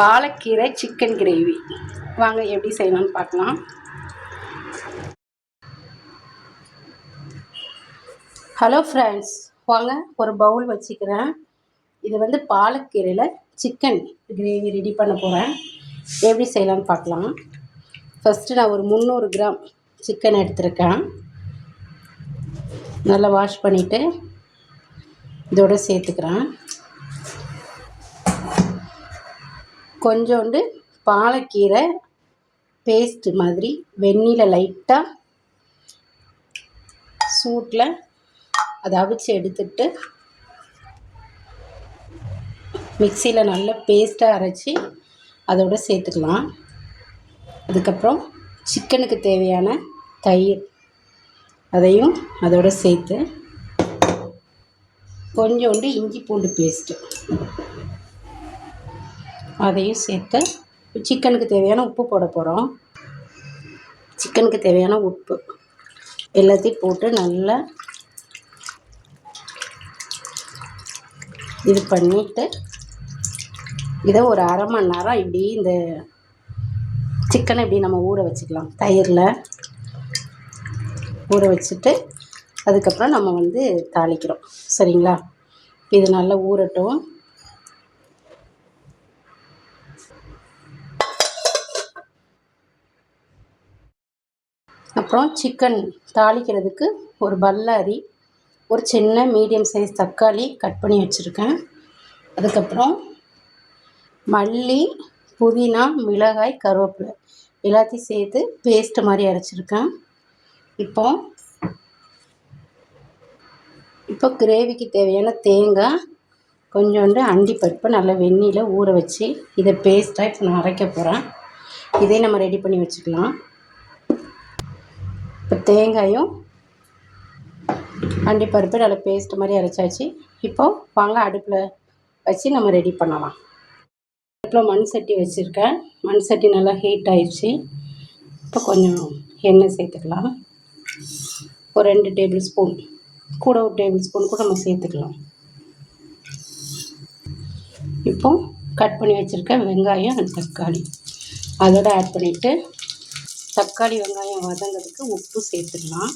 பாலக்கீரை chicken gravy வாங்க எப்படி செய்யலாம்னு பார்க்கலாம். ஹலோ ஃப்ரெண்ட்ஸ் வாங்க ஒரு பவுல் வச்சுக்கிறேன். இது வந்து பாலக்கீரையில் சிக்கன் கிரேவி ரெடி பண்ண போகிறேன் எப்படி செய்யலாம்னு பார்க்கலாம். ஃபஸ்ட்டு நான் ஒரு முந்நூறு கிராம் சிக்கன் எடுத்திருக்கேன். நல்லா வாஷ் பண்ணிவிட்டு இதோட சேர்த்துக்கிறேன். கொஞ்சோண்டு பாலக்கீரை பேஸ்ட்டு மாதிரி வெந்நியில் லைட்டாக சூட்டில் அதை அவிச்சு எடுத்துட்டு மிக்சியில் நல்லா பேஸ்ட்டாக அரைச்சி அதோடு சேர்த்துக்கலாம். அதுக்கப்புறம் சிக்கனுக்கு தேவையான தயிர் அதையும் அதோடு சேர்த்து கொஞ்சோண்டு இஞ்சி பூண்டு பேஸ்ட்டு அதையும் சேர்த்து சிக்கனுக்கு தேவையான உப்பு போட போகிறோம் சிக்கனுக்கு தேவையான உப்பு எல்லாத்தையும் போட்டு நல்லா இது பண்ணிவிட்டு இதை ஒரு அரை மணி நேரம் இப்படி இந்த சிக்கனை இப்படி நம்ம ஊற வச்சுக்கலாம். தயிரில் ஊற வச்சுட்டு அதுக்கப்புறம் நம்ம வந்து தாளிக்கிறோம். சரிங்களா? இது நல்லா ஊறட்டும். அப்புறம் சிக்கன் தாளிக்கிறதுக்கு ஒரு பல்லாரி ஒரு சின்ன மீடியம் சைஸ் தக்காளி கட் பண்ணி வச்சுருக்கேன். அதுக்கப்புறம் மல்லி புதினா மிளகாய் கருவேப்பிலை எல்லாத்தையும் சேர்த்து பேஸ்ட்டு மாதிரி அரைச்சிருக்கேன். இப்போ இப்போ கிரேவிக்கு தேவையான தேங்காய் கொஞ்சோண்டு அண்டி பருப்பு நல்லா வெந்நியில் ஊற வச்சு இதை பேஸ்ட்டாக இப்போ நான் அரைக்க போகிறேன் இதே நம்ம ரெடி பண்ணி வச்சுக்கலாம். இப்போ தேங்காயும் அண்டிப்பருப்பு நல்லா பேஸ்ட் மாதிரி அரைச்சாச்சு. இப்போது வாங்க அடுப்பில் வச்சு நம்ம ரெடி பண்ணலாம். அடுப்பில் மண் சட்டி வச்சுருக்கேன். மண் சட்டி நல்லா ஹீட் ஆயிடுச்சு. இப்போ கொஞ்சம் எண்ணெய் சேர்த்துக்கலாம். ஒரு ரெண்டு டேபிள் ஸ்பூன் கூட ஒரு டேபிள் ஸ்பூன் கூட நம்ம சேர்த்துக்கலாம். இப்போ கட் பண்ணி வச்சுருக்க வெங்காயம் அண்ட் தக்காளி. அதோட ஆட் பண்ணிவிட்டு தக்காளி வெங்காயம் வதங்கிறதுக்கு உப்பு சேர்த்துக்கலாம்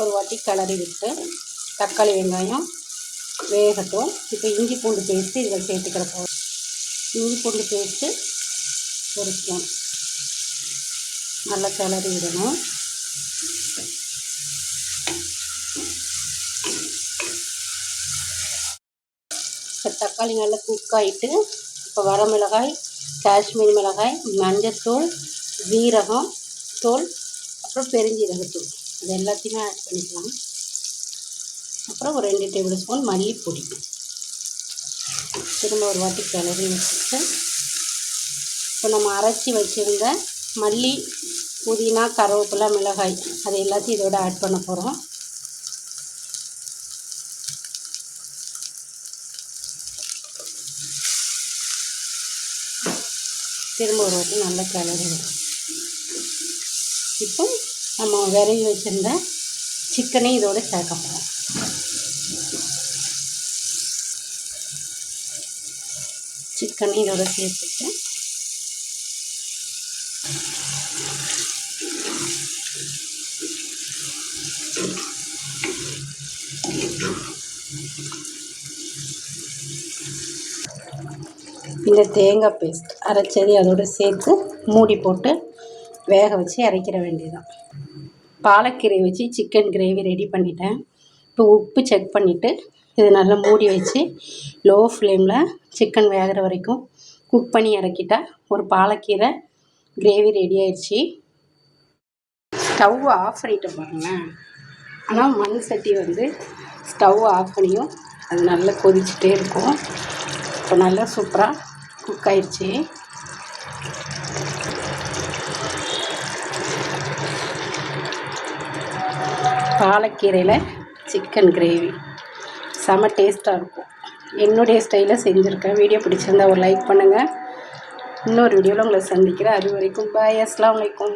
ஒரு வாட்டி கிளறி விட்டு தக்காளி வெங்காயம் வேகட்டும். இப்போ இஞ்சி பூண்டு பேஸ்ட்டு இதில் சேர்த்துக்கிற போகிறோம் இஞ்சி பூண்டு பேஸ்ட்டு ஒரு ஸ்பூன். நல்லா கிளறி விடணும். இப்போ தக்காளி நல்லா குக் ஆகிட்டு இப்போ வரமிளகாய் காஷ்மீர் மிளகாய் மஞ்சத்தூள் ஜீரகம் தூள் அப்புறம் பெருஞ்சீரகத்தூள். இது எல்லாத்தையுமே ஆட் பண்ணிக்கலாம். அப்புறம் ஒரு ரெண்டு டேபிள் ஸ்பூன் மல்லிப்பொடி. திரும்ப ஒரு வாட்டி கிளறி வச்சுட்டு இப்போ நம்ம அரைச்சி வச்சுருந்த மல்லி புதினா கருவேப்பிலை மிளகாய் அது எல்லாத்தையும் இதோட ஆட் பண்ண போகிறோம் திரும்ப ஒரு வாட்டி நல்லா கிளறி இப்போ நம்ம விரைவி வச்சுருந்த சிக்கனையும் இதோடு சேர்க்க போகிறோம் சிக்கனையும் இதோட சேர்த்துட்டு இந்த தேங்காய் பேஸ்ட் அரைச்சது அதோடு சேர்த்து மூடி போட்டு வேக வச்சு அரைக்கிற வேண்டியதுதான். பாலக்கீரை வச்சு சிக்கன் கிரேவி ரெடி பண்ணிட்டேன். இப்போ உப்பு செக் பண்ணிவிட்டு இது நல்லா மூடி வச்சு லோ ஃப்ளேமில் சிக்கன் வேகிற வரைக்கும் குக் பண்ணி இறக்கிட்டா ஒரு பாலக்கீரை கிரேவி ரெடி ஆயிடுச்சு. ஸ்டவ் ஆஃப் பண்ணிட்டு பாருங்களேன். ஆனால் மண் சட்டி வந்து ஸ்டவ் ஆஃப் பண்ணியும் அது நல்லா கொதிச்சுட்டே இருக்கும். இப்போ நல்லா சூப்பராக குக் ஆயிடுச்சு. பாலக்கீரையில் சிக்கன் கிரேவி செம டேஸ்ட்டாக இருக்கும். என்னுடைய ஸ்டைலில் செஞ்சுருக்கேன். வீடியோ பிடிச்சிருந்தா ஒரு லைக் பண்ணுங்கள் இன்னொரு வீடியோவில் உங்களை சந்திக்கிறேன். அது வரைக்கும் பாய் அஸ்லாம் வலைக்கும்